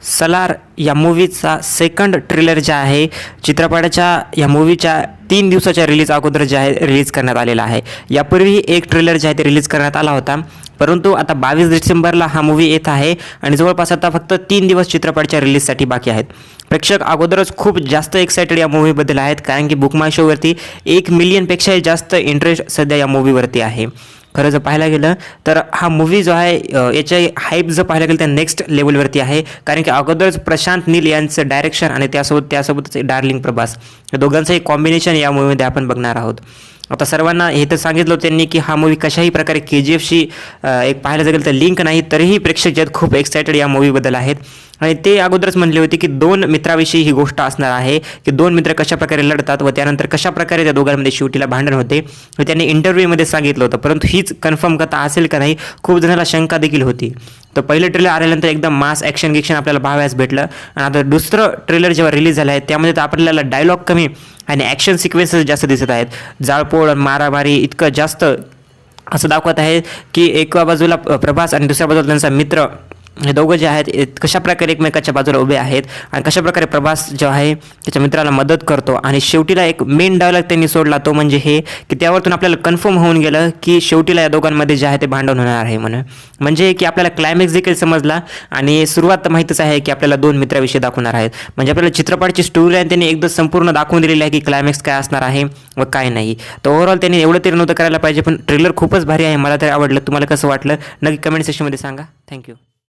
सलार या मूवीचा second trailer जे आहे चित्रपटाच्या या मूवीच्या तीन दिवसाच्या रिलीज अगोदर जे आहे रिलीज करण्यात आलेला आहे. यापूर्वी एक ट्रेलर जे आहे ते रिलीज करण्यात आला होता. परंतु आता बावीस डिसेंबरला हा मूवी येत आहे आणि जवळपास आता फक्त तीन दिवस चित्रपटाच्या रिलीजसाठी बाकी आहेत. प्रेक्षक अगोदरच खूप जास्त एक्सायटेड या मूवीबद्दल आहेत कारण की बुकमाय शोवरती एक मिलियनपेक्षाही जास्त इंटरेस्ट सध्या या मूवीवरती आहे. खरं जर पाहायला गेलं तर हा मूवी जो आहे याच्या हाईप जर पाहायला गेलं तर नेक्स्ट लेवलवरती आहे. कारण की अगोदरच प्रशांत नील यांचं डायरेक्शन आणि त्यासोबत त्यासोबतच डार्लिंग प्रभास. या दोघांचं एक कॉम्बिनेशन या मूवीमध्ये आपण बघणार आहोत. आता सर्वांना हे तर सांगितलं होतं त्यांनी की हा मूवी कशाही प्रकारे के जी एफशी एक पाहायला गेलं तर लिंक नाही तरीही प्रेक्षक जे आहेत खूप एक्सायटेड या मूवीबद्दल आहेत. आणि ते अगोदरच म्हणले होते की दोन मित्राविषयी ही गोष्ट असणार आहे की दोन मित्र कशाप्रकारे लढतात व त्यानंतर कशा प्रकारे त्या दोघांमध्ये शेवटीला भांडण होते. व त्यांनी इंटरव्ह्यूमध्ये सांगितलं होतं परंतु हीच कन्फर्म कथा असेल का नाही खूप जणांना शंका देखील होती. तर पहिलं ट्रेलर आल्यानंतर एकदम मास ॲक्शन गिक्शन आपल्याला पाहावयास भेटलं. आणि आता दुसरं ट्रेलर जेव्हा रिलीज झालं आहे त्यामध्ये तर आपल्याला डायलॉग कमी आणि ॲक्शन सिक्वेन्सेस जास्त दिसत आहेत. जाळपोळ मारामारी इतकं जास्त असं दाखवत आहे की एका बाजूला प्रभास आणि दुसऱ्या बाजूला त्यांचा मित्र हे दोघं जे आहेत कशाप्रकारे कशा प्रकारे एकमेकाच्या बाजूला उभे आहेत आणि कशाप्रकारे प्रभास जो आहे त्याच्या मित्राला मदत करतो आणि शेवटीला एक मेन डायलॉग त्यांनी सोडला तो म्हणजे हे की त्यावरतून आपल्याला कन्फर्म होऊन गेलं की शेवटीला या दोघांमध्ये जे आहे ते भांडण होणार आहे म्हणून. म्हणजे की आपल्याला क्लायमॅक्स देखील समजला आणि सुरुवात तर माहीतच आहे की आपल्याला दोन मित्राविषयी दाखवणार आहेत. म्हणजे आपल्याला चित्रपटाची स्टोरी आहे त्यांनी एकदम संपूर्ण दाखवून दिलेली आहे की क्लायमॅक्स काय असणार आहे व काय नाही. तर ओव्हरऑल त्यांनी एवढं तरी नव्हतं करायला पाहिजे पण ट्रेलर खूपच भारी आहे. मला तरी आवडलं. तुम्हाला कसं वाटलं? नक्की कमेंट सेक्शनमध्ये सांगा. थँक्यू